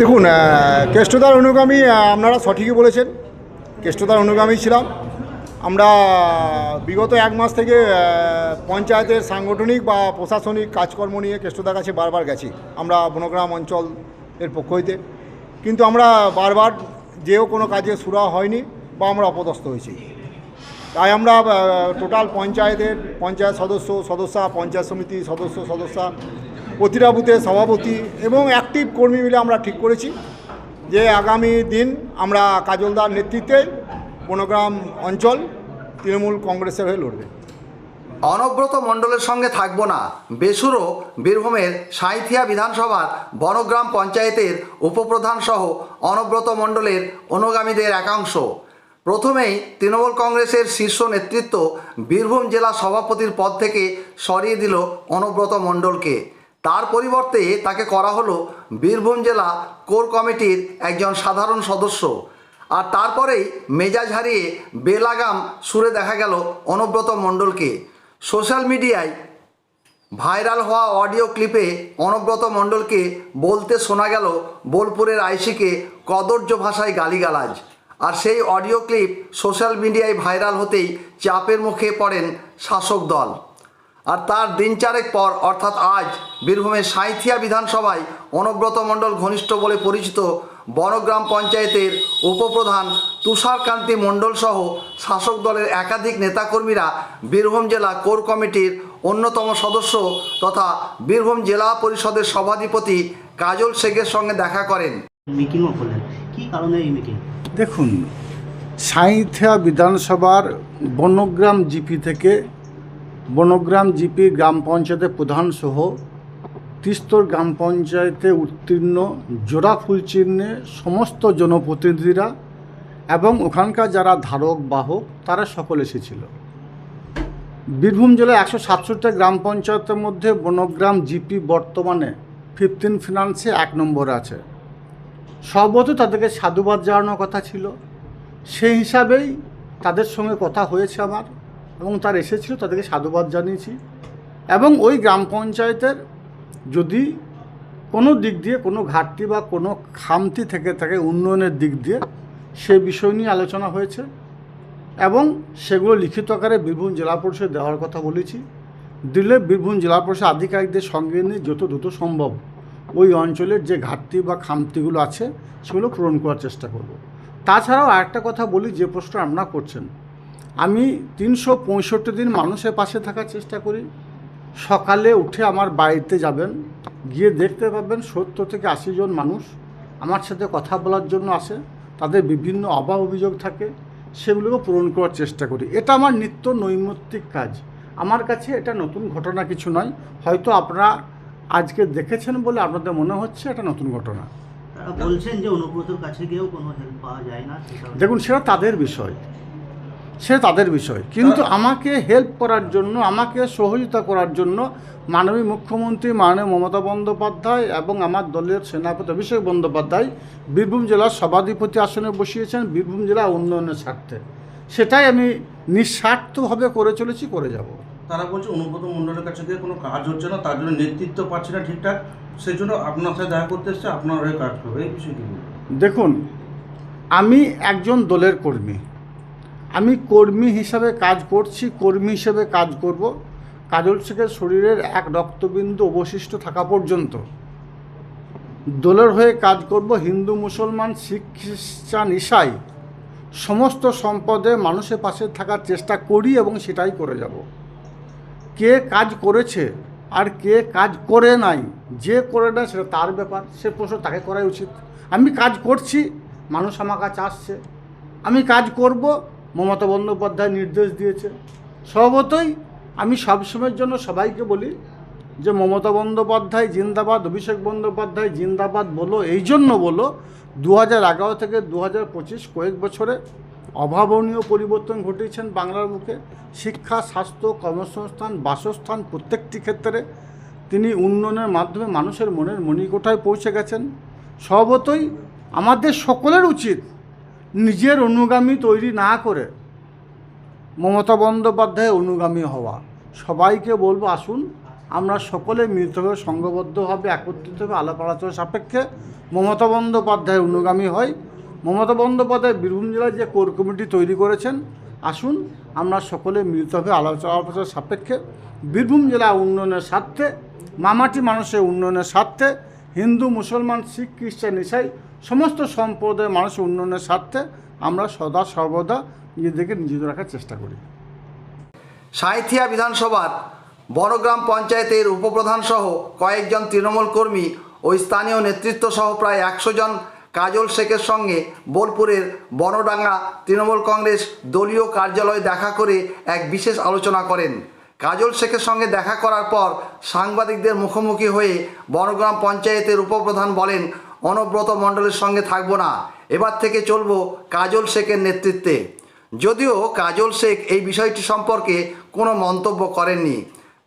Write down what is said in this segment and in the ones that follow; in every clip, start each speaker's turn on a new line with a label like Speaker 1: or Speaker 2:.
Speaker 1: দেখুন কেষ্টদার অনুগামী আপনারা সঠিকই বলেছেন কেষ্টদার অনুগামী ছিলাম। আমরা বিগত এক মাস থেকে পঞ্চায়েতের সাংগঠনিক বা প্রশাসনিক কাজকর্ম নিয়ে কেষ্টদার কাছে বারবার গেছি, আমরা বনগ্রাম অঞ্চল এর পক্ষ হইতে। কিন্তু আমরা বারবার যেও কোনো কাজে সুরা হয়নি বা আমরা অপদস্থ হয়েছি। তাই আমরা টোটাল পঞ্চায়েতের পঞ্চায়েত সদস্য, সদস্যা, পঞ্চায়েত সমিতি সদস্য, সদস্যা বুথের সভাপতি এবং অ্যাক্টিভ কর্মী মিলে আমরা ঠিক করেছি যে আগামী দিন আমরা কাজলদার নেতৃত্বে বনগ্রাম অঞ্চল তৃণমূল কংগ্রেসের হয়ে লড়বে।
Speaker 2: অনব্রত মণ্ডলের সঙ্গে থাকব না। বেসুরো, বীরভূমের সাঁইথিয়া বিধানসভার বনগ্রাম পঞ্চায়েতের উপপ্রধান সহ অনব্রত মণ্ডলের অনুগামীদের একাংশ। প্রথমেই তৃণমূল কংগ্রেসের শীর্ষ নেতৃত্ব বীরভূম জেলা সভাপতির পদ থেকে সরিয়ে দিল অনব্রত মণ্ডলকে। তার পরিবর্তে তাকে করা হলো বীরভূম জেলা কোর কমিটির একজন সাধারণ সদস্য। আর তারপরেই মেজাজ হারিয়ে বেলাগাম সুরে দেখা গেল অনুব্রত মণ্ডলকে। সোশ্যাল মিডিয়ায় ভাইরাল হওয়া অডিও ক্লিপে অনুব্রত মণ্ডলকে বলতে শোনা গেল বোলপুরের আইসিকে কদর্য ভাষায় গালিগালাজ। আর সেই অডিও ক্লিপ সোশ্যাল মিডিয়ায় ভাইরাল হতেই চাপের মুখে পড়েন শাসক দল। আর তার দিন চারেক পর অর্থাৎ আজ বীরভূমের সাঁইথিয়া বিধানসভায় অনুব্রত মণ্ডল ঘনিষ্ঠ বলে পরিচিত বনগ্রাম পঞ্চায়েতের উপপ্রধান তুষারকান্তি মণ্ডল সহ শাসক দলের একাধিক নেতাকর্মীরা বীরভূম জেলা কোর কমিটির অন্যতম সদস্য তথা বীরভূম জেলা পরিষদের সভাধিপতি কাজল শেখের সঙ্গে দেখা করেন।
Speaker 3: মিটিংও করলেন কী কারণে এই মিটিং?
Speaker 4: দেখুন সাঁইথিয়া বিধানসভার বনগ্রাম জিপি থেকে বনগ্রাম জিপি গ্রাম পঞ্চায়েতের প্রধান সহ তিস্তর গ্রাম পঞ্চায়েতে উত্তীর্ণ জোড়া ফুল চিহ্নে সমস্ত জনপ্রতিনিধিরা এবং ওখানকার যারা ধারক, বাহক, তারা সকল এসেছিল। বীরভূম জেলায় একশো সাতষট্টি গ্রাম পঞ্চায়েতের মধ্যে বনগ্রাম জিপি বর্তমানে ফিফটিন ফিনান্সে এক নম্বর আছে। সর্বত তাদেরকে সাধুবাদ জানানোর কথা ছিল। সেই হিসাবেই তাদের সঙ্গে কথা হয়েছে আমার। এবং তার এসেছিল, তাদেরকে সাধুবাদ জানিয়েছি। এবং ওই গ্রাম পঞ্চায়েতের যদি কোনো দিক দিয়ে কোনো ঘাটতি বা কোনো খামতি থেকে থাকে উন্নয়নের দিক দিয়ে, সে বিষয় নিয়ে আলোচনা হয়েছে। এবং সেগুলো লিখিত আকারে বীরভূম জেলা পরিষদ দেওয়ার কথা বলেছি। দিলে বীরভূম জেলা পরিষদ আধিকারিকদের সঙ্গে নিয়ে যত দ্রুত সম্ভব ওই অঞ্চলের যে ঘাটতি বা খামতিগুলো আছে, সেগুলো পূরণ করার চেষ্টা করব। তাছাড়াও আরেকটা কথা বলি, যে প্রশ্ন আপনারা করছেন আমি তিনশো পঁয়ষট্টি দিন মানুষের পাশে থাকার চেষ্টা করি। সকালে উঠে আমার বাড়িতে যাবেন গিয়ে দেখতে পাবেন সত্তর থেকে আশি জন মানুষ আমার সাথে কথা বলার জন্য আসে তাদের বিভিন্ন অভাব অভিযোগ থাকে সেগুলোকে পূরণ করার চেষ্টা করি। এটা আমার নিত্য নৈমিত্তিক কাজ। আমার কাছে এটা নতুন ঘটনা কিছু নয়। হয়তো আপনারা আজকে দেখেছেন বলে আপনাদের মনে হচ্ছে এটা নতুন ঘটনা।
Speaker 3: বলছেন যে অনুব্রতর কাছে গিয়েও কোনো হেল্প পাওয়া যায় না
Speaker 4: দেখুন সেটা তাদের বিষয়। সে তাদের বিষয়। কিন্তু আমাকে হেল্প করার জন্য আমাকে সহযোগিতা করার জন্য মাননীয় মুখ্যমন্ত্রী মাননীয় মমতা বন্দ্যোপাধ্যায় এবং আমার দলের সেনাপতি অভিষেক বন্দ্যোপাধ্যায় বীরভূম জেলার সভাধিপতি আসনে বসিয়েছেন বীরভূম জেলা উন্নয়নের স্বার্থে। সেটাই আমি নিঃস্বার্থভাবে করে চলেছি করে যাব।
Speaker 5: তারা বলছে অনুব্রত মণ্ডলের কাছে গিয়ে কোনো কাজ হচ্ছে না তার জন্য নেতৃত্ব পাচ্ছে না ঠিকঠাক। সেই জন্য আপনার সাথে দেখা করতে এসছে আপনার হয়ে কাজ করবে এই বিষয়ে কি বলবেন?
Speaker 4: দেখুন আমি একজন দলের কর্মী। আমি কর্মী হিসাবে কাজ করছি, কর্মী হিসেবে কাজ করব। কাজল শেখের শরীরের এক রক্তবিন্দু অবশিষ্ট থাকা পর্যন্ত। দলের হয়ে কাজ করব হিন্দু, মুসলমান, শিখ, খ্রিস্টান, ইসাই। সমস্ত সম্পদে মানুষের পাশে থাকার চেষ্টা করি এবং সেটাই করে যাব। কে কাজ করেছে আর কে কাজ করে নাই, যে করে না সেটা তার ব্যাপার, সে প্রশ্ন তাকে করাই উচিত। আমি কাজ করছি, মানুষ আমার কাছে আসছে। আমি কাজ করব মমতা বন্দ্যোপাধ্যায় নির্দেশ দিয়েছে। স্বভাবতই আমি সবসময়ের জন্য সবাইকে বলি যে, মমতা বন্দ্যোপাধ্যায় জিন্দাবাদ, অভিষেক বন্দ্যোপাধ্যায় জিন্দাবাদ বলো, এই জন্য বলো দু হাজার এগারো থেকে দু পঁচিশ কয়েক বছরে অভাবনীয় পরিবর্তন ঘটিয়েছেন বাংলার মুখে। শিক্ষা, স্বাস্থ্য, কর্মসংস্থান, বাসস্থান প্রত্যেকটি ক্ষেত্রে তিনি উন্নয়নের মাধ্যমে মানুষের মনের মণিকোঠায় পৌঁছে গেছেন। স্বভাবতই আমাদের সকলের উচিত নিজের অনুগামী তৈরি না করে মমতা বন্দ্যোপাধ্যায়ের অনুগামী হওয়া। সবাইকে বলব, আসুন, আমরা সকলে মিলিতভাবে সংঘবদ্ধভাবে, একত্রিতভাবে, আলাপ আলোচনা সাপেক্ষে মমতা বন্দ্যোপাধ্যায়ের অনুগামী হয় মমতা বন্দ্যোপাধ্যায় বীরভূম জেলায় যে কোর কমিটি তৈরি করেছেন, আসুন, আমরা সকলে মিলিতভাবে আলোচনা আলোচনা সাপেক্ষে বীরভূম জেলা উন্নয়নের স্বার্থে, মামাটি মানুষের উন্নয়নের স্বার্থে হিন্দু, মুসলমান, শিখ, খ্রিস্টান, ইসাই সমস্ত সম্প্রদায়ের মানুষের উন্নয়নের স্বার্থে আমরা সদা সর্বদা নিজেদেরকে নিয়োজিত রাখার চেষ্টা করি।
Speaker 2: সাঁইথিয়া বিধানসভার বনগ্রাম পঞ্চায়েতের উপপ্রধান সহ কয়েকজন তৃণমূল কর্মী ও স্থানীয় নেতৃত্ব সহ প্রায় একশো জন কাজল শেখের সঙ্গে বোলপুরের বনডাঙ্গা তৃণমূল কংগ্রেস দলীয় কার্যালয়ে দেখা করে এক বিশেষ আলোচনা করেন। কাজল শেখের সঙ্গে দেখা করার পর সাংবাদিকদের মুখোমুখি হয়ে বনগ্রাম পঞ্চায়েতের উপপ্রধান বলেন অনব্রত মণ্ডলের সঙ্গে থাকব না। এবার থেকে চলবো কাজল শেখের নেতৃত্বে। যদিও কাজল শেখ এই বিষয়টি সম্পর্কে কোনো মন্তব্য করেননি।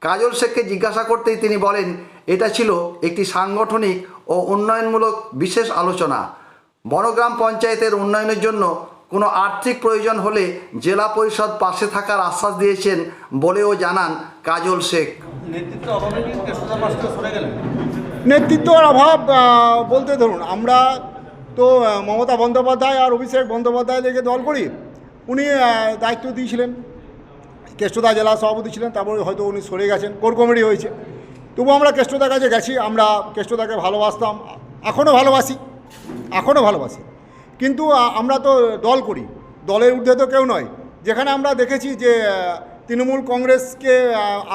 Speaker 2: কাজল শেখকে জিজ্ঞাসা করতেই তিনি বলেন, এটা ছিল একটি সাংগঠনিক ও উন্নয়নমূলক বিশেষ আলোচনা। বনগ্রাম পঞ্চায়েতের উন্নয়নের জন্য কোনো আর্থিক প্রয়োজন হলে জেলা পরিষদ পাশে থাকার আশ্বাস দিয়েছেন বলেও জানান কাজল শেখ।
Speaker 5: নেতৃত্ব
Speaker 1: নেতৃত্বর অভাব বলতে ধরুন, আমরা তো মমতা বন্দ্যোপাধ্যায় আর অভিষেক বন্দ্যোপাধ্যায় দেখে দল করি, উনি দায়িত্ব দিয়েছিলেন। কেষ্টদা জেলা সভাপতি ছিলেন, তারপরে হয়তো উনি সরে গেছেন কোর কমিটি হয়েছে। তবু আমরা কেষ্টদার কাছে গেছি, আমরা কেষ্টদাকে ভালোবাসতাম এখনও ভালোবাসি এখনও ভালোবাসি। কিন্তু আমরা তো দল করি, দলের ঊর্ধ্বে তো কেউ নয়। যেখানে আমরা দেখেছি যে তৃণমূল কংগ্রেসকে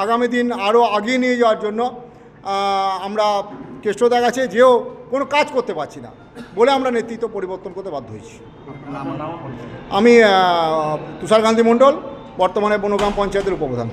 Speaker 1: আগামী দিন আরও আগিয়ে নিয়ে যাওয়ার জন্য আমরা কেষ্টদার কাছে যেও কোনো কাজ করতে পারছি না বলে আমরা নেতৃত্ব পরিবর্তন করতে বাধ্য হয়েছি। আমি তুষার গান্ধী মণ্ডল বর্তমানে বনগ্রাম পঞ্চায়েতের উপপ্রধান।